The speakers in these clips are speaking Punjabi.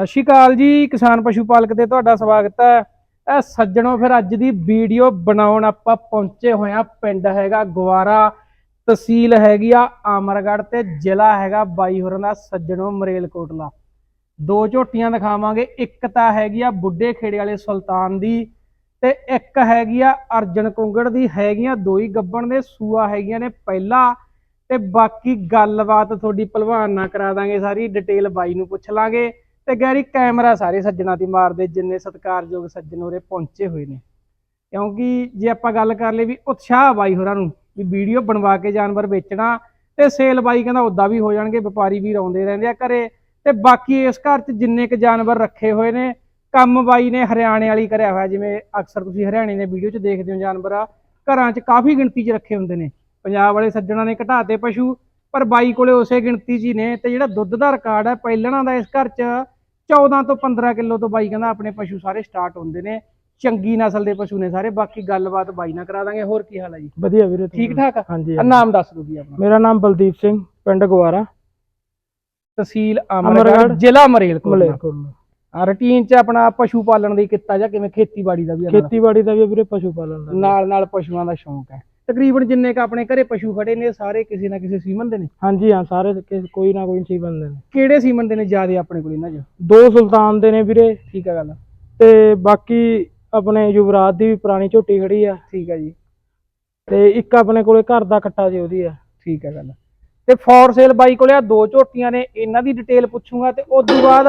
ਸਤਿ ਸ਼੍ਰੀ ਅਕਾਲ ਜੀ, ਕਿਸਾਨ ਪਸ਼ੂ ਪਾਲਕ ਤੇ ਤੁਹਾਡਾ ਸਵਾਗਤ ਹੈ। ਇਹ ਸੱਜਣੋ, ਫਿਰ ਅੱਜ ਦੀ ਵੀਡੀਓ ਬਣਾਉਣ ਆਪਾਂ ਪਹੁੰਚੇ ਹੋਏ ਆ ਪਿੰਡ ਹੈਗਾ ਗਵਾਰਾ ਤਹਿਸੀਲ ਹੈਗੀ ਆ ਅਮਰਗੜ੍ਹ ਤੇ ਜ਼ਿਲ੍ਹਾ ਹੈਗਾ ਬਾਈ ਹੋਰਾਂ ਦਾ ਸੱਜਣੋ, ਮਰੇਲਕੋਟਲਾ। ਦੋ ਝੋਟੀਆਂ ਦਿਖਾਵਾਂਗੇ, ਇੱਕ ਤਾਂ ਹੈਗੀ ਆ ਬੁੱਢੇ ਖੇੜੇ ਵਾਲੇ ਸੁਲਤਾਨ ਦੀ ਤੇ ਇੱਕ ਹੈਗੀ ਆ ਅਰਜਨ ਕੁੰਗੜ ਦੀ। ਹੈਗੀਆਂ ਦੋ ਹੀ ਗੱਬਣ ਦੇ, ਸੂਆ ਹੈਗੀਆਂ ਨੇ ਪਹਿਲਾ ਤੇ ਬਾਕੀ ਗੱਲਬਾਤ ਤੁਹਾਡੀ ਭਲਵਾਨ ਨਾਲ ਕਰਾ ਦਾਂਗੇ ਸਾਰੀ, ਡਿਟੇਲ ਬਾਈ ਨੂੰ ਪੁੱਛ ਲਾਂਗੇ। ਤੇ ਗੈਰੀ, ਕੈਮਰਾ ਸਾਰੇ ਸੱਜਣਾ ਦੀ ਮਾਰਦੇ ਜਿੰਨੇ ਸਤਿਕਾਰਯੋਗ ਸੱਜਣ ਉਰੇ ਪਹੁੰਚੇ ਹੋਏ ਨੇ। ਕਿਉਂਕਿ ਜੇ ਆਪਾਂ ਗੱਲ ਕਰ ਲਈ ਵੀ ਉਤਸ਼ਾਹ ਬਾਈ ਹੋਰਾਂ ਨੂੰ, ਵੀ ਵੀਡੀਓ ਬਣਵਾ ਕੇ ਜਾਨਵਰ ਵੇਚਣਾ, ਤੇ ਸੇਲ ਬਾਈ ਕਹਿੰਦਾ ਉਦਾਂ ਵੀ ਹੋ ਜਾਣਗੇ, ਵਪਾਰੀ ਵੀ ਆਉਂਦੇ ਰਹਿੰਦੇ ਆ ਘਰੇ, ਤੇ ਬਾਕੀ ਇਸ ਘਰ 'ਚ ਜਿੰਨੇ ਕ ਜਾਨਵਰ ਰੱਖੇ ਹੋਏ ਨੇ, ਕੰਮ ਬਾਈ ਨੇ ਹਰਿਆਣੇ ਵਾਲੀ ਕਰਿਆ ਹੋਇਆ, ਜਿਵੇਂ ਅਕਸਰ ਤੁਸੀਂ ਹਰਿਆਣੇ ਦੇ ਵੀਡੀਓ 'ਚ ਦੇਖਦੇ ਹੋ ਜਾਨਵਰ ਆ, ਘਰਾਂ 'ਚ ਕਾਫੀ ਗਿਣਤੀ 'ਚ ਰੱਖੇ ਹੁੰਦੇ ਨੇ। ਪੰਜਾਬ ਵਾਲੇ ਸੱਜਣਾ ਨੇ ਘਟਾਤੇ ਪਸ਼ੂ, ਪਰ ਬਾਈ ਕੋਲੇ ਉਸੇ ਗਿਣਤੀ 'ਚ ਹੀ ਨੇ, ਤੇ ਜਿਹੜਾ ਦੁੱਧ ਦਾ ਰਿਕਾਰਡ ਹੈ ਪਹਿਲਣਾ ਦਾ ਇਸ ਘਰ 'ਚ 14 ਤੋਂ 15 ਕਿਲੋ ਤੋਂ ਬਾਈ ਕਹਿੰਦਾ ਆਪਣੇ ਪਸ਼ੂ ਸਾਰੇ ਸਟਾਰਟ ਹੁੰਦੇ ਨੇ ਚੰਗੀ ਨਸਲ ਦੇ ਪਸ਼ੂ ਨੇ ਸਾਰੇ ਬਾਕੀ ਗੱਲਬਾਤ ਬਾਈ ਨਾਲ ਕਰਾ ਦਾਂਗੇ ਹੋਰ ਕੀ ਹਾਲ ਹੈ ਜੀ? ਵਧੀਆ ਵੀਰੇ ਠੀਕ ਠਾਕ ਆ? ਹਾਂਜੀ ਨਾਮ ਦੱਸ ਦਿਓ ਜੀ ਆਪਣਾ। ਮੇਰਾ ਨਾਮ ਬਲਦੀਪ ਸਿੰਘ ਪਿੰਡ ਗਵਾਰਾ। ਤਹਿਸੀਲ ਅਮਰਗੜ੍ਹ ਜ਼ਿਲ੍ਹਾ ਮਰੇਲਕੋਟਲਾ ਆ ਰੁਟੀਨ 'ਚ ਆਪਣਾ ਪਸ਼ੂ ਪਾਲਣ ਦੀ ਕਿੱਤਾ ਜਾਂ ਕਿਵੇਂ ਖੇਤੀਬਾੜੀ ਦਾ ਵੀ? ਖੇਤੀਬਾੜੀ ਦਾ ਵੀ ਵੀਰੇ ਪਸ਼ੂ ਪਾਲਣ ਦਾ। ਨਾਲ ਨਾਲ ਪਸ਼ੂਆਂ ਦਾ ਸ਼ੌਂਕ ਹੈ। ਤਕਰੀਬਨ ਜਿੰਨੇ ਕ ਆਪਣੇ ਘਰੇ ਪਸ਼ੂ ਖੜੇ ਨੇ ਸਾਰੇ ਕਿਸੇ ਨਾ ਕਿਸੇ ਸੀਮਨ ਦੇ ਨੇ। ਹਾਂਜੀ ਹਾਂ ਸਾਰੇ ਕੋਈ ਨਾ ਕੋਈ ਸੀਮਨ ਦੇ ਨੇ। ਕਿਹੜੇ ਸੀਮਨ ਦੇ ਨੇ ਜਿਆਦੇ ਆਪਣੇ ਕੋਲ ਇਹਨਾਂ 'ਚ? ਦੋ ਸੁਲਤਾਨ ਦੇ ਨੇ ਵੀਰੇ ਠੀਕ ਆ ਗੱਲ। ਤੇ ਬਾਕੀ ਆਪਣੇ ਯੁਵਰਾਜ ਦੀ ਵੀ ਪੁਰਾਣੀ ਝੋਟੀ ਖੜੀ ਆ। ਠੀਕ ਹੈ ਜੀ। ਤੇ ਇੱਕ ਆਪਣੇ ਕੋਲੇ ਘਰ ਦਾ ਕੱਟਾ ਜੀ ਉਹਦੀ ਆ। ਠੀਕ ਹੈ ਗੱਲ। ਤੇ ਫੋਰ ਸੇਲ ਬਾਈ ਕੋਲੇ ਆ ਦੋ ਝੋਟੀਆਂ ਨੇ ਇਹਨਾਂ ਦੀ ਡਿਟੇਲ ਪੁੱਛੂਗਾ ਤੇ ਉਸ ਤੋਂ ਬਾਅਦ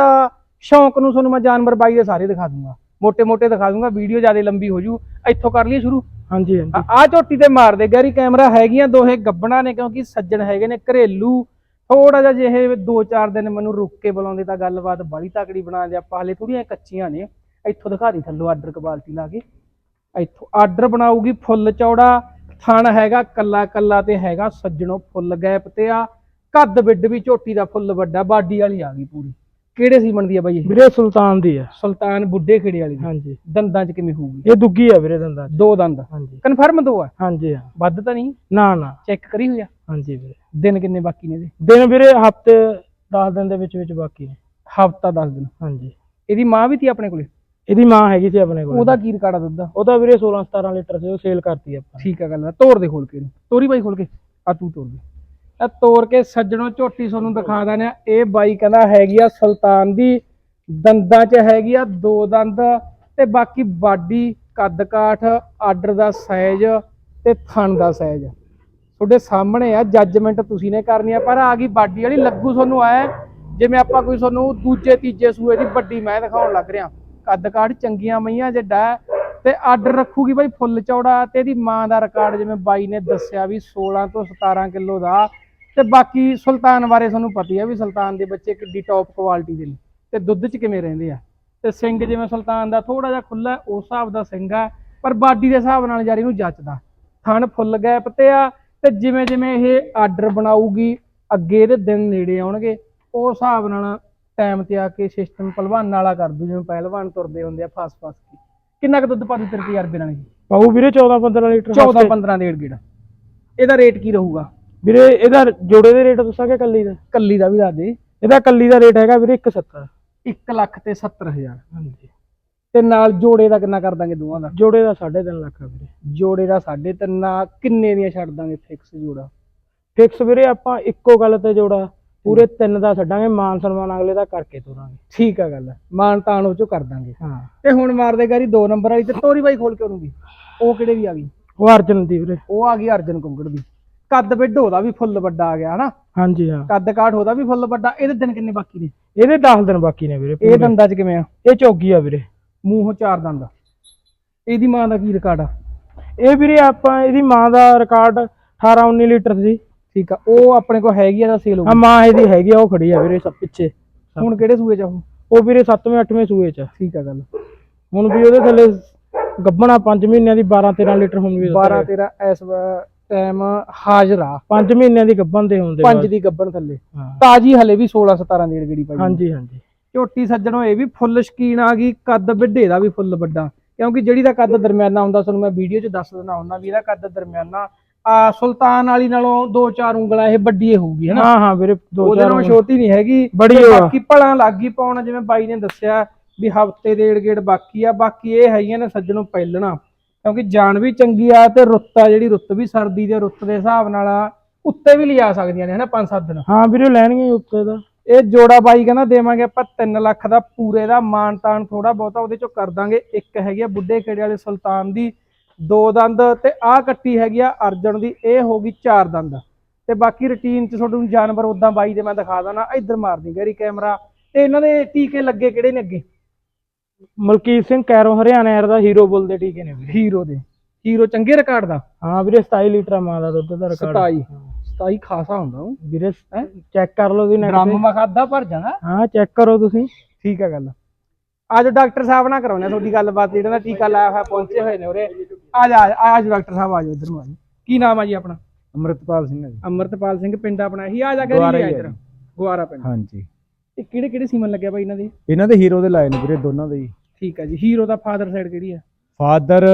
ਸ਼ੌਂਕ ਨੂੰ ਤੁਹਾਨੂੰ ਮੈਂ ਜਾਨਵਰ ਬਾਈ ਦੇ ਸਾਰੇ ਦਿਖਾ ਦੂੰਗਾ। ਮੋٹے ਮੋٹے ਦਿਖਾ ਦੂੰਗਾ ਵੀਡੀਓ ਜ਼ਿਆਦਾ ਲੰਬੀ ਹੋ ਜੂ ਇੱਥੋਂ ਕਰ ਲਈਏ ਸ਼ੁਰੂ। ਹਾਂਜੀ ਹਾਂਜੀ। ਆ ਝੋਟੀ ਤੇ ਮਾਰਦੇ ਗੈਰੀ ਕੈਮਰਾ ਹੈਗੀਆਂ, ਦੋਹੇ ਗੱਬਣਾ ਨੇ ਕਿਉਂਕਿ ਸੱਜਣ ਹੈਗੇ ਨੇ ਘਰੇਲੂ। ਥੋੜਾ ਜਿਹਾ ਜਿਹੇ 2-4 ਦਿਨ ਮੈਨੂੰ ਰੁੱਕ ਕੇ ਬੁਲਾਉਂਦੇ ਤਾਂ ਗੱਲਬਾਤ ਬੜੀ ਤਕੜੀ ਬਣਾ ਦੇ ਆਪਾਂ ਹਲੇ ਥੋੜੀਆਂ ਕੱਚੀਆਂ ਨੇ। ਇੱਥੋਂ ਦਿਖਾ ਦੀ ਥੱਲੋਂ ਆਰਡਰ ਕੁਆਲਿਟੀ ਲਾ ਕੇ। ਇੱਥੋਂ ਆਰਡਰ ਬਣਾਊਗੀ ਫੁੱਲ ਚੌੜਾ। ਥਣ ਹੈਗਾ, ਕੱਲਾ ਕੱਲਾ ਤੇ ਹੈਗਾ। ਸੱਜਣੋ ਫੁੱਲ ਗੈਪ ਤੇ ਆ। ਕੱਦ ਬਿੱਡ ਵੀ ਝੋਟੀ ਦਾ ਫੁੱਲ ਵੱਡਾ, ਬਾਡੀ ਵਾਲੀ ਆ ਗਈ ਪੂਰੀ। ਕਿਹੜੇ ਸੀਮਨ ਦੀ ਆ ਬਾਈ ਇਹ? ਵੀਰੇ ਸੁਲਤਾਨ ਦੀ ਆ। ਸੁਲਤਾਨ ਬੁੱਢੇ ਖੇੜੇ ਵਾਲੀ ਦੀ। ਹਾਂਜੀ। ਦੰਦਾਂ 'ਚ ਕਿਵੇਂ ਹੋਊਗੀ? ਇਹ ਦੁੱਗੀ ਆ ਵੀਰੇ ਦੰਦਾਂ ਚ। ਦੋ ਦੰਦ। ਹਾਂਜੀ। ਕਨਫਰਮ ਦੋ ਆ? ਹਾਂਜੀ ਹਾਂ। ਵੱਧ ਤਾਂ ਨਹੀਂ? ਨਾ ਨਾ। ਚੈੱਕ ਕਰੀ ਹੋਇਆ ਹਾਂਜੀ ਵੀਰੇ। ਦਿਨ ਕਿੰਨੇ ਬਾਕੀ ਨੇ ਇਹਦੇ? ਦਿਨ ਵੀਰੇ ਹਫ਼ਤੇ 10 ਦਿਨ ਦੇ ਵਿੱਚ ਵਿੱਚ ਬਾਕੀ ਨੇ। ਹਫਤਾ 10 ਦਿਨ। ਹਾਂਜੀ। ਇਹਦੀ ਮਾਂ ਵੀ ਤੀ ਆਪਣੇ ਕੋਲੇ? ਇਹਦੀ ਮਾਂ ਹੈਗੀ ਸੀ ਆਪਣੇ ਕੋਲ। ਉਹਦਾ ਕੀ ਰਿਕਾਰਡ ਆ ਦੁੱਧ ਦਾ? ਉਹਦਾ ਵੀਰੇ 16 17 ਲੀਟਰ ਸੀ ਉਹ ਸੇਲ ਕਰਤੀ ਆਪਾਂ ਠੀਕ ਆ ਗੱਲ ਆ। ਤੋੜ ਦੇ ਖੋਲ ਕੇ। ਤੋਰੀ ਬਾਈ ਖੋਲ ਕੇ। ਆ ਤੂੰ ਤੋੜ ਦੇ। ਇਹ ਤੋੜ ਕੇ ਸੱਜਣੋ ਝੋਟੀ ਤੁਹਾਨੂੰ ਦਿਖਾ ਦਾਂ ਇਹ ਬਾਈ ਕਹਿੰਦਾ ਹੈਗੀ ਆ ਸੁਲਤਾਨ ਦੀ, ਦੰਦਾਂ 'ਚ ਹੈਗੀ ਆ ਦੋ ਦੰਦ ਤੇ ਬਾਕੀ ਬਾਡੀ, ਕੱਦ ਕਾਠ ਆਰਡਰ ਦਾ ਸਾਈਜ਼ ਤੇ ਥਣ ਦਾ ਸਾਈਜ਼। ਤੁਹਾਡੇ ਸਾਹਮਣੇ ਆ ਜੱਜਮੈਂਟ ਤੁਸੀਂ ਨੇ ਕਰਨੀ ਆ, ਪਰ ਆ ਗਈ ਬਾਡੀ ਵਾਲੀ, ਲੱਗੂ ਤੁਹਾਨੂੰ ਆਇਆ ਜਿਵੇਂ ਆਪਾਂ ਕੋਈ ਤੁਹਾਨੂੰ ਦੂਜੇ, ਤੀਜੇ ਸੂਏ ਦੀ ਵੱਡੀ ਮੈਂ ਦਿਖਾਉਣ ਲੱਗ ਰਿਹਾ। ਕੱਦ ਕਾਠ ਚੰਗੀਆਂ ਮਈਆਂ ਜਿੱਡਾ ਹੈ ਤੇ ਆਰਡਰ ਰੱਖੂਗੀ ਬਾਈ ਫੁੱਲ ਚੌੜਾ, ਤੇ ਇਹਦੀ ਮਾਂ ਦਾ ਰਿਕਾਰਡ ਜਿਵੇਂ ਬਾਈ ਨੇ ਦੱਸਿਆ ਵੀ 16 ਤੋਂ 17 ਕਿਲੋ ਦਾ ਤੇ ਬਾਕੀ ਸੁਲਤਾਨ ਬਾਰੇ ਤੁਹਾਨੂੰ ਪਤਾ ਹੀ ਆ ਵੀ ਸੁਲਤਾਨ ਦੇ ਬੱਚੇ ਕਿੱਡੀ ਟੌਪ ਕੁਆਲਿਟੀ ਦੇ ਨੇ। ਤੇ ਦੁੱਧ 'ਚ ਕਿਵੇਂ ਰਹਿੰਦੇ ਆ? ਤੇ ਸਿੰਘ ਜਿਵੇਂ ਸੁਲਤਾਨ ਦਾ ਥੋੜਾ ਜਿਹਾ ਖੁੱਲਾ ਉਸ ਹਿਸਾਬ ਦਾ ਸਿੰਘ ਆ ਪਰ ਬਾਡੀ ਦੇ ਹਿਸਾਬ ਨਾਲ ਯਾਰ ਇਹਨੂੰ ਜੱਚਦਾ। ਥਣ ਫੁੱਲ ਗੈਪ ਤੇ ਆ ਤੇ ਜਿਵੇਂ ਜਿਵੇਂ ਇਹ ਆਰਡਰ ਬਣਾਊਗੀ ਅੱਗੇ ਇਹਦੇ ਦਿਨ ਨੇੜੇ ਆਉਣਗੇ ਉਸ ਹਿਸਾਬ ਨਾਲ ਟਾਈਮ ਤੇ ਆ ਕੇ ਸਿਸਟਮ ਪਹਿਲਵਾਨ ਵਾਲਾ ਕਰ ਦੂ ਜਿਵੇਂ ਪਹਿਲਵਾਨ ਤੁਰਦੇ ਹੁੰਦੇ ਆ ਫਸ ਫਸ ਕੇ। ਕਿੰਨਾ ਕੁ ਦੁੱਧ ਪਾ ਦੂ ਤੇਰੇ ਤਜਰਬੇ ਨਾਲ ਜੀ ਪਾਉ ਵੀਰੇ 14 15 ਲੀਟਰ 14 ਹਫ਼ਤੇ। 15 ਡੇਢ ਗੇੜਾ। ਇਹਦਾ ਰੇਟ ਕੀ ਰਹੂਗਾ? ਵੀਰੇ ਇਹਦਾ ਜੋੜੇ ਦੇ ਰੇਟ ਦੱਸਾਂਗੇ ਕੱਲੀ ਦਾ? ਕੱਲੀ ਦਾ ਵੀ ਦੱਸ ਦੇ। ਇਹਦਾ ਕੱਲੀ ਦਾ ਰੇਟ ਹੈਗਾ ਵੀਰੇ 170 1 ਲੱਖ ਤੇ 70000 ਹਾਂਜੀ। ਤੇ ਨਾਲ ਜੋੜੇ ਦਾ ਕਿੰਨਾ ਕਰ ਦਾਂਗੇ ਦੋਵਾਂ ਦਾ? ਜੋੜੇ ਦਾ 3.5 ਲੱਖ ਆ ਵੀਰੇ। ਜੋੜੇ ਦਾ 3.5 ਕਿੰਨੇ ਦੀਆਂ ਛੱਡ ਦਾਂਗੇ ਫਿਕਸ ਜੋੜਾ? ਫਿਕਸ ਵੀਰੇ ਆਪਾਂ ਇੱਕੋ ਗੱਲ ਤੇ ਜੋੜਾ ਪੂਰੇ ਤਿੰਨ ਦਾ ਛੱਡਾਂਗੇ ਮਾਨ ਸਨਮਾਨ ਅਗਲੇ ਦਾ ਕਰਕੇ ਤੋਰਾਂਗੇ। ਠੀਕ ਆ ਗੱਲ। ਮਾਨ ਤਾਣ ਉਹ ਚੋਂ ਕਰ ਦਾਂਗੇ। ਹਾਂ। ਤੇ ਹੁਣ ਮਾਰਦੇ ਗਾਰੀ ਦੋ ਨੰਬਰ ਵਾਲੀ ਤੇ ਤੋਰੀ ਬਾਈ ਖੋਲ ਕੇ ਉਹਨੂੰ ਵੀ। ਉਹ ਕਿਹੜੇ ਦੀ ਆ ਗਈ? ਉਹ ਅਰਜਨ ਦੀ ਵੀਰੇ। ਉਹ ਆ ਗਈ ਅਰਜਨ ਕੁੰਗੜ ਦੀ। ਕੱਦ ਬਿੱਡ ਉਹਦਾ ਵੀ ਫੁੱਲ ਵੱਡਾ ਆ ਗਿਆ ਹਨਾ? ਹਾਂਜੀ ਹਾਂ। ਕੱਦ ਕਾਠ ਉਹਦਾ ਵੀ ਫੁੱਲ ਵੱਡਾ। ਇਹਦੇ ਦਿਨ ਕਿੰਨੇ ਬਾਕੀ ਨੇ? ਇਹਦੇ 10 ਦਿਨ ਬਾਕੀ ਨੇ ਵੀਰੇ ਇਹ। ਦੰਦਾਂ 'ਚ ਕਿਵੇਂ ਆ? ਇਹ ਚੌਗੀ ਆ ਵੀਰੇ। ਮੂੰਹੋਂ ਚਾਰ ਦੰਦ। ਇਹਦੀ ਮਾਂ ਦਾ ਕੀ ਰਿਕਾਰਡ ਆ? ਇਹ ਵੀਰੇ ਆਪਾਂ ਇਹਦੀ ਮਾਂ ਦਾ ਰਿਕਾਰਡ 18 19 ਲੀਟਰ ਸੀ। ਠੀਕ ਆ ਉਹ ਆਪਣੇ ਕੋਲ ਹੈਗੀ ਆ ਦਾ ਸੇਲ ਹੋ ਆ ਮਾਂ ਇਹਦੀ ਹੈਗੀ ਆ ਉਹ ਖੜੀ ਆ ਵੀਰੇ ਸਭ ਪਿੱਛੇ। ਹੁਣ ਕਿਹੜੇ ਸੂਏ 'ਚ ਉਹ? ਉਹ ਵੀਰੇ 7ਵੇਂ 8ਵੇਂ ਸੂਏ ਚ। ਠੀਕ ਆ ਗੱਲ। ਹੁਣ ਵੀ ਉਹਦੇ ਥੱਲੇ ਗੱਬਣਾ 5 ਮਹੀਨਿਆਂ ਦੀ 12 13 ਲੀਟਰ ਹੁਣ ਵੀ 12 13 ਇਸ ਟਾਈਮ ਹਾਜ਼ਰ ਆ। 5 ਮਹੀਨਿਆਂ ਦੀ ਗੱਬਣ ਦੇ ਹੁੰਦੇ ਪੰਜ ਦੀ ਗੱਬਣ ਥੱਲੇ। ਤਾਜੀ ਹਲੇ ਵੀ 16 17 ਦੀ ਗੇੜੀ ਪਾਈ ਹਾਂਜੀ ਹਾਂਜੀ। ਝੋਟੀ ਸੱਜਣੋ ਇਹ ਵੀ ਫੁੱਲ ਸ਼ਕੀਨ ਆ ਗਈ ਕੱਦ ਵੱਡੇ ਦਾ ਵੀ ਫੁੱਲ ਵੱਡਾ। ਕਿਉਂਕਿ ਜਿਹੜੀ ਦਾ ਕੱਦ ਦਰਮਿਆਨਾ ਹੁੰਦਾ ਤੁਹਾਨੂੰ ਮੈਂ ਵੀਡੀਓ 'ਚ ਦੱਸ ਦਿੰਦਾ ਹੁੰਦਾ ਵੀ ਇਹਦਾ ਕੱਦ ਦਰਮਿਆਨਾ ਆ ਸੁਲਤਾਨ ਵਾਲੀ ਨਾਲੋਂ ਦੋ ਚਾਰ ਉਂਗਲਾਂ ਇਹ ਵੱਡੀ ਹੋਊਗੀ ਹਨਾ? ਹਾਂ ਹਾਂ ਵੀਰੇ ਦੋ ਉਹਦੇ ਚਾਰ ਨਾਲੋਂ ਛੋਟੀ ਨਹੀਂ ਹੈਗੀ। ਬੜੀ। ਬਾਕੀ ਭਲਾਂ ਲੱਗੀ ਪਾਉਣ ਜਿਵੇਂ ਬਾਈ ਨੇ ਦੱਸਿਆ ਵੀ ਹਫ਼ਤੇ ਡੇਢ ਗੇੜ ਬਾਕੀ ਆ। ਬਾਕੀ ਇਹ ਹੈਗੀਆਂ ਨੇ ਸੱਜਣੋਂ ਪਹਿਲਣਾ। ਕਿਉਂਕਿ ਜਾਨ ਵੀ ਚੰਗੀ ਆ ਤੇ ਰੁੱਤ ਆ ਜਿਹੜੀ ਰੁੱਤ ਵੀ ਸਰਦੀ ਦੇ ਰੁੱਤ ਦੇ ਹਿਸਾਬ ਨਾਲ ਆ, ਉੱਤੇ ਵੀ ਲਿਜਾ ਸਕਦੀਆਂ ਨੇ ਹਨਾ 5-7 ਦਿਨ। ਹਾਂ ਵੀਰੇ ਲੈਣਗੇ ਉੱਤੇ ਦਾ ਇਹ ਜੋੜਾ ਬਾਈ ਕਹਿੰਦਾ ਦੇਵਾਂਗੇ ਆਪਾਂ 3 ਲੱਖ ਦਾ ਪੂਰੇ ਦਾ ਮਾਨ ਤਾਨ ਥੋੜਾ ਬਹੁਤਾ ਉਹਦੇ ਚੋਂ ਕਰ ਦਾਂਗੇ। ਇੱਕ ਹੈਗੀ ਆ ਬੁੱਢੇ ਖੇੜੇ ਵਾਲੇ ਸੁਲਤਾਨ ਦੀ ਦੋ ਦੰਦ ਤੇ ਆਹ ਕੱਟੀ ਹੈਗੀ ਆ ਅਰਜਨ ਦੀ ਇਹ ਹੋ ਗਈ ਚਾਰ ਦੰਦ। ਤੇ ਬਾਕੀ ਰੁਟੀਨ ਚ ਤੁਹਾਨੂੰ ਜਾਨਵਰ ਉਦਾਂ ਬਾਈ ਦੇ ਮੈਂ ਦਿਖਾ ਦਾਂ ਇੱਧਰ ਮਾਰ ਦੀ ਗੈਰੀ ਕੈਮਰਾ ਤੇ ਇਹਨਾਂ ਦੇ ਟੀਕੇ ਲੱਗੇ ਕਿਹੜੇ ਨੇ ਅੱਗੇ? ਮਲਕੀਤ ਸਿੰਘ ਕੈਰੋ ਹਰਿਆਣਾ ਦਾ ਹੀਰੋ ਬੁੱਲ ਦੇ ਟੀਕੇ ਨੇ ਵੀਰੇ। ਹੀਰੋ ਦੇ। ਹੀਰੋ ਚੰਗੇ ਰਿਕਾਰਡ ਦਾ। ਹਾਂ ਵੀਰੇ 27 ਲੀਟਰ ਮਾਂ ਦਾ ਦੁੱਧ ਦਾ ਰਿਕਾਰਡ 27 27 ਖਾਸਾ ਹੁੰਦਾ ਉਹ। ਵੀਰੇ ਚੈੱਕ ਕਰ ਲਓ ਦੀ ਨੈਟ ਡਰਮ ਤੇ ਮਾ ਖਾਦਾ ਭਰ ਜਾਣਾ। ਹਾਂ ਚੈੱਕ ਕਰੋ ਤੁਸੀਂ। ਠੀਕ ਆ ਗੱਲ। ਅੱਜ ਡਾਕਟਰ ਸਾਹਿਬ ਨਾਲ ਕਰਾਉਣਾ ਤੁਹਾਡੀ ਗੱਲਬਾਤ ਜਿਹੜਾ ਦਾ ਟੀਕਾ ਲਾਇਆ ਹੋਇਆ ਪਹੁੰਚੇ ਹੋਏ ਨੇ ਉਰੇ। ਆ ਜਾ ਆ ਜਾ ਡਾਕਟਰ ਸਾਹਿਬ ਆ ਜਾਓ ਇੱਧਰ ਨੂੰ ਕੀ ਨਾਮ ਆ ਜੀ ਆਪਣਾ? ਅਮਰਤਪਾਲ ਸਿੰਘ ਹੈ ਜੀ। ਅਮਰਤਪਾਲ ਸਿੰਘ ਪਿੰਡ ਆਪਣਾ ਹੀ ਆ ਜਾ ਕੇ ਹੀ ਇੱਧਰ? ਹੈ। ਗੁਆਰਾ ਪਿੰਡ। ਹਾਂਜੀ। ਇਹ ਕਿਹੜੇ ਕਿਹੜੇ ਸੀਮਨ ਲੱਗਿਆ ਬਾਈ ਇਹਨਾਂ ਦੇ? ਇਹਨਾਂ ਦੇ ਹੀਰੋ ਦੇ ਲਾਏ ਨੇ ਵੀਰੇ ਦੋਨਾਂ ਦੇ ਹੀ। ਠੀਕ ਆ ਜੀ ਹੀਰੋ ਦਾ ਫਾਦਰ ਸਾਈਡ ਕਿਹੜੀ ਆ? ਫਾਦਰ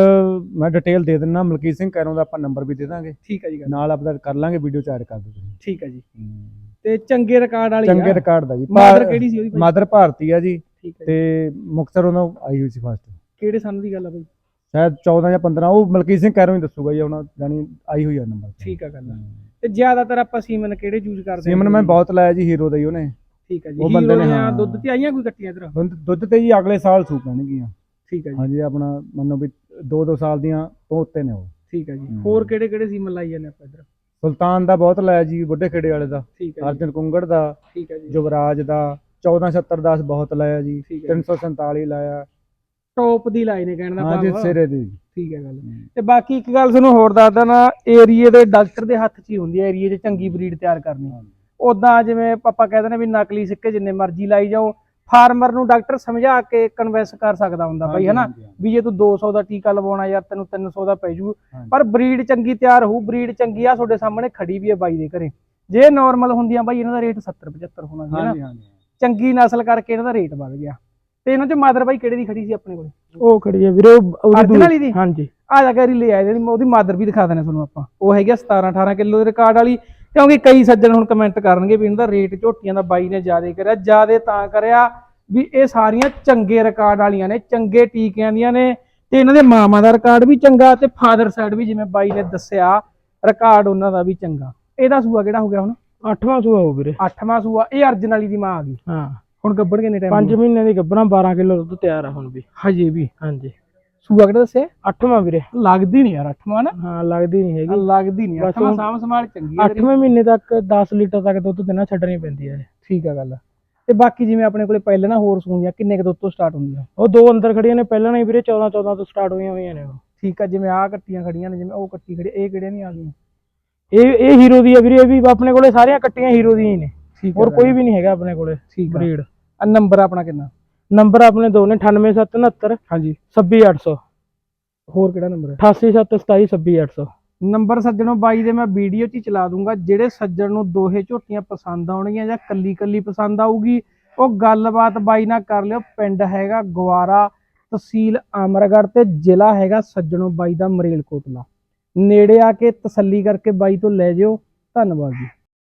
ਮੈਂ ਡਿਟੇਲ ਦੇ ਦਿੰਦਾ ਮਲਕੀਤ ਸਿੰਘ ਕੈਰੋਂ ਦਾ ਆਪਾਂ ਨੰਬਰ ਵੀ ਦੇ ਦਾਂਗੇ। ਠੀਕ ਆ ਜੀ ਗੱਲ। ਨਾਲ ਆਪਦਾ ਕਰ ਲਾਂਗੇ ਵੀਡੀਓ ਚਾਰ ਕਰ ਦਿਓ ਤੁਸੀਂ। ਠੀਕ ਆ ਜੀ। ਤੇ ਚੰਗੇ ਰਿਕਾਰਡ ਵਾਲੀ ਚੰਗੇ ਰਿਕਾਰਡ ਦਾ ਜੀ। ਮਾਦਰ ਕਿਹੜੀ ਸੀ ਉਹਦੀ? ਮਦਰ ਭਾਰਤੀ ਆ ਜੀ। ਠੀਕ ਆ ਜੀ। ਤੇ ਮੁਕਤਸਰ ਉਹਨਾਂ ਆਈ ਹੋਈ ਸੀ ਫਸਟ ਕਿਹੜੇ ਸਨ ਦੀ ਗੱਲ ਆ ਬਾਈ? ਸ਼ਾਇਦ 14 ਜਾਂ 15 ਉਹ ਮਲਕੀਤ ਸਿੰਘ ਕੈਰੋਂ ਹੀ ਦੱਸੂਗਾ ਜੀ ਉਹਨਾਂ ਜਾਨੀ ਆਈ ਹੋਈ ਆ ਨੰਬਰ ਠੀਕ ਆ ਗੱਲ ਤੇ ਜ਼ਿਆਦਾਤਰ ਆਪਾਂ ਸੀਮਨ ਕਿਹੜੇ ਯੂਜ਼ ਕਰਦੇ ਸੀਮਨ ਮੈਂ ਬਹੁਤ ਲਾਇਆ ਜੀ ਹੀਰੋ ਦਾ ਹੀ ਉਹਨੇ। ਠੀਕ ਆ ਜੀ। ਉਹ ਬੰਦੇ ਨੇ, ਹਾਂ। ਦੁੱਧ ਤੇ ਆਈਆਂ ਕੋਈ ਕੱਟੀਆਂ ਇਧਰ ਦੁੱਧ ਦੁੱਧ ਤੇ ਜੀ ਅਗਲੇ ਸਾਲ ਸੂ ਪੈਣਗੀਆਂ ਠੀਕ ਆ ਜੀ। ਹਾਂਜੀ ਆਪਣਾ ਮੰਨੋ ਵੀ 2-2 ਸਾਲ ਦੀਆਂ ਤੋਂ ਉੱਤੇ ਨੇ ਉਹ। ਠੀਕ ਆ ਜੀ। ਹੋਰ ਕਿਹੜੇ ਕਿਹੜੇ ਸੀਮਨ ਲਾਈ ਜਾਂਦੇ ਆਪਾਂ ਇਧਰ? ਸੁਲਤਾਨ ਦਾ ਬਹੁਤ ਲਾਇਆ ਜੀ ਬੁੱਢੇ ਖੇੜੇ ਵਾਲੇ ਦਾ। ਅਰਜਨ ਕੁੰਗੜ ਦਾ ਠੀਕ ਆ ਜੀ। ਯੁਵਰਾਜ ਦਾ 1470 ਬਹੁਤ ਲਾਇਆ ਜੀ ਠੀਕ ਹੈ ਜੀ। 347 ਲਾਇਆ। ਟੌਪ ਦੀ ਲਾਈ ਨੇ ਕਹਿਣ ਦਾ ਭਾਵ। ਸਿਰੇ ਦੀ। ਠੀਕ ਹੈ ਗੱਲ। ਤੇ ਬਾਕੀ ਇੱਕ ਗੱਲ ਤੁਹਾਨੂੰ ਹੋਰ ਦੱਸਦਾ ਨਾ ਏਰੀਏ ਦੇ ਡਾਕਟਰ ਦੇ ਹੱਥ 'ਚ ਹੀ ਹੁੰਦੀ ਹੈ ਏਰੀਏ 'ਚ ਚੰਗੀ ਬਰੀਡ ਤਿਆਰ ਕਰਨੀ। ਉਦਾਂ ਜਿਵੇਂ ਆਪਾਂ ਕਹਿੰਦੇ ਨੇ ਵੀ ਨਕਲੀ ਸਿੱਕੇ ਜਿੰਨੇ ਮਰਜ਼ੀ ਲਾਈ ਜਾਓ ਫਾਰਮਰ ਨੂੰ ਡਾਕਟਰ ਸਮਝਾ ਕੇ ਕਨਵਿੰਸ ਕਰ ਸਕਦਾ ਹੁੰਦਾ ਬਾਈ ਹਨਾ? ਵੀ ਜੇ ਤੂੰ 200 ਦਾ ਟੀਕਾ ਲਵਾਉਣਾ ਯਾਰ ਤੈਨੂੰ 300 ਦਾ ਪੈ ਜੂ। ਪਰ ਬਰੀਡ ਚੰਗੀ ਤਿਆਰ ਹੋਊ ਬਰੀਡ ਚੰਗੀ ਆ ਤੁਹਾਡੇ ਸਾਹਮਣੇ ਖੜੀ ਵੀ ਹੈ ਬਾਈ ਦੇ ਘਰੇ। ਜੇ ਨਾਰਮਲ ਹੁੰਦੀਆਂ ਬਾਈ ਇਹਨਾਂ ਦਾ ਰੇਟ 70 75 ਹੋਣਾ ਸੀ ਹਨਾ? ਹਾਂਜੀ ਹਾਂਜੀ। ਚੰਗੀ ਨਸਲ ਕਰਕੇ ਇਹਨਾਂ ਦਾ ਰੇਟ ਵੱਧ ਗਿਆ। ਤੇ ਇਹਨਾਂ 'ਚ ਮਾਦਰ ਬਾਈ ਕਿਹੜੇ ਦੀ ਖੜੀ ਸੀ ਆਪਣੇ ਕੋਲੇ? ਉਹ ਖੜੀ ਹੈ ਵੀਰੇ ਉਹ- ਉਹਦੀ ਵਾਲੀ ਦੀ? ਹਾਂਜੀ। ਆ ਜਾ ਕੇ ਲੈ ਆਏ ਜਿਹੜੀ ਉਹਦੀ ਮਾਦਰ ਵੀ ਦਿਖਾ ਦੇਣਾ ਤੁਹਾਨੂੰ ਆਪਾਂ। ਉਹ ਹੈਗੀ ਆ 17 18 ਕਿਲੋ ਦੇ ਰਿਕਾਰਡ ਵਾਲੀ। ਕਿਉਂਕਿ ਕਈ ਸੱਜਣ ਹੁਣ ਕਮੈਂਟ ਕਰਨਗੇ ਵੀ ਇਹਨਾਂ ਦਾ ਰੇਟ ਝੋਟੀਆਂ ਦਾ ਬਾਈ ਨੇ ਜ਼ਿਆਦਾ ਕਰਿਆ ਜ਼ਿਆਦਾ ਤਾਂ ਕਰਿਆ ਵੀ ਇਹ ਸਾਰੀਆਂ ਚੰਗੇ ਰਿਕਾਰਡ ਵਾਲੀਆਂ ਨੇ ਚੰਗੇ ਟੀਕਿਆਂ ਦੀਆਂ ਨੇ ਤੇ ਇਹਨਾਂ ਦੇ ਮਾਮਾ ਦਾ ਰਿਕਾਰਡ ਵੀ ਚੰਗਾ ਤੇ ਫਾਦਰ ਸਾਈਡ ਵੀ ਜਿਵੇਂ ਬਾਈ ਨੇ ਦੱਸਿਆ ਰਿਕਾਰਡ ਉਹਨਾਂ ਦਾ ਵੀ ਚੰਗਾ। ਇਹਦਾ ਸੂਆ ਕਿਹੜਾ ਹੋ ਗਿਆ ਹੁਣ? ਅੱਠਵਾਂ ਸੂਆ ਹੋ ਵੀਰੇ। ਅੱਠਵਾਂ ਸੂਆ ਇਹ ਅਰਜਨ ਵਾਲੀ ਦੀ ਮਾਂ ਆ ਗਈ। ਹਾਂ। ਹੁਣ ਗੱਬੜ ਕਿੰਨੇ ਟਾਈਮ 5 ਮਹੀਨੇ ਦੀ ਗੱਭਣਾ 12 ਕਿਲੋ ਦੁੱਧ ਤਿਆਰ ਆ ਹੁਣ ਵੀ। ਹਜੇ ਵੀ। ਹਾਂਜੀ। ਸੂਆ ਕਿਹੜਾ ਦੱਸਿਆ? ਅੱਠਵਾਂ ਵੀਰੇ। ਲੱਗਦੀ ਨਹੀਂ ਯਾਰ ਅੱਠਵਾਂ ਨਾ। ਹਾਂ ਲੱਗਦੀ ਨਹੀਂ ਹੈਗੀ। ਲੱਗਦੀ ਨਹੀਂ। ਅੱਠਵਾਂ ਸਾਂਭ ਸੰਭਾਲ ਚੰਗੀ ਹੈ। ਅੱਠਵੇਂ ਮਹੀਨੇ ਤੱਕ 10 ਲੀਟਰ ਤੱਕ ਦੁੱਧ ਦੇਣਾ ਛੱਡਣੀ ਪੈਂਦੀ ਹੈ ਠੀਕ ਆ ਗੱਲ ਤੇ ਬਾਕੀ ਜਿਵੇਂ ਆਪਣੇ ਕੋਲੇ ਪਹਿਲਾਂ ਨਾ ਹੋਰ ਸੂਈਆਂ ਕਿੰਨੇ ਕੁ ਦੁੱਧ ਤੋਂ ਸਟਾਰਟ ਹੁੰਦੀਆਂ? ਉਹ ਦੋ ਅੰਦਰ ਖੜੀਆਂ ਨੇ ਪਹਿਲਾਂ ਨਹੀਂ ਵੀਰੇ 14 14 ਤੋਂ ਸਟਾਰਟ ਹੋਈਆਂ ਹੋਈਆਂ ਨੇ ਠੀਕ ਆ ਜਿਵੇਂ ਆਹ ਕੱਟੀਆਂ ਖੜੀਆਂ ਨੇ ਜਿਵੇਂ ਉਹ ਕੱਟੀ ਖੜੀ ਇਹ ਕਿਹੜੇ ਨਹੀਂ ਆ ਗਈਆਂ? ਇਹ ਇਹ ਹੀਰੋ ਦੀ ਹੈ ਵੀਰੇ ਇਹ ਵੀ ਆਪਣੇ ਕੋਲੇ ਸਾਰੀਆਂ ਕੱਟੀਆਂ ਹੀਰੋ ਦੀਆਂ ਹੀ ਨੇ। ਹੋਰ ਕੋਈ ਵੀ ਨਹੀਂ ਹੈਗਾ ਆਪਣੇ ਕੋਲੇ ਠੀਕ ਆ। ਬਰੀਡ ਆ ਨੰਬਰ ਆਪਣਾ ਕਿੰਨਾ? ਨੰਬਰ ਆਪਣੇ ਦੋ ਨੇ 98769 ਹਾਂਜੀ। 26800 ਹੋਰ ਕਿਹੜਾ ਨੰਬਰ ਹੈ? 88727 26800 ਨੰਬਰ ਸੱਜਣੋਂ ਬਾਈ ਦੇ ਮੈਂ ਵੀਡੀਓ 'ਚ ਹੀ ਚਲਾ ਦੂੰਗਾ ਜਿਹੜੇ ਸੱਜਣ ਨੂੰ ਦੋਹੇ ਝੋਟੀਆਂ ਪਸੰਦ ਆਉਣਗੀਆਂ ਜਾਂ ਕੱਲੀ ਕੱਲੀ ਪਸੰਦ ਆਊਗੀ ਉਹ ਗੱਲਬਾਤ ਬਾਈ ਨਾਲ ਕਰ ਲਿਓ। ਪਿੰਡ ਹੈਗਾ ਗਵਾਰਾ ਤਹਿਸੀਲ ਅਮਰਗੜ੍ਹ ਤੇ ਜ਼ਿਲ੍ਹਾ ਹੈਗਾ ਸੱਜਣੋਂ ਬਾਈ ਦਾ ਮਰੇਲਕੋਟਲਾ। ਨੇੜੇ ਆ ਕੇ ਤਸੱਲੀ ਕਰਕੇ ਬਾਈ ਤੋਂ ਲੈ ਜਿਓ। ਧੰਨਵਾਦ ਜੀ।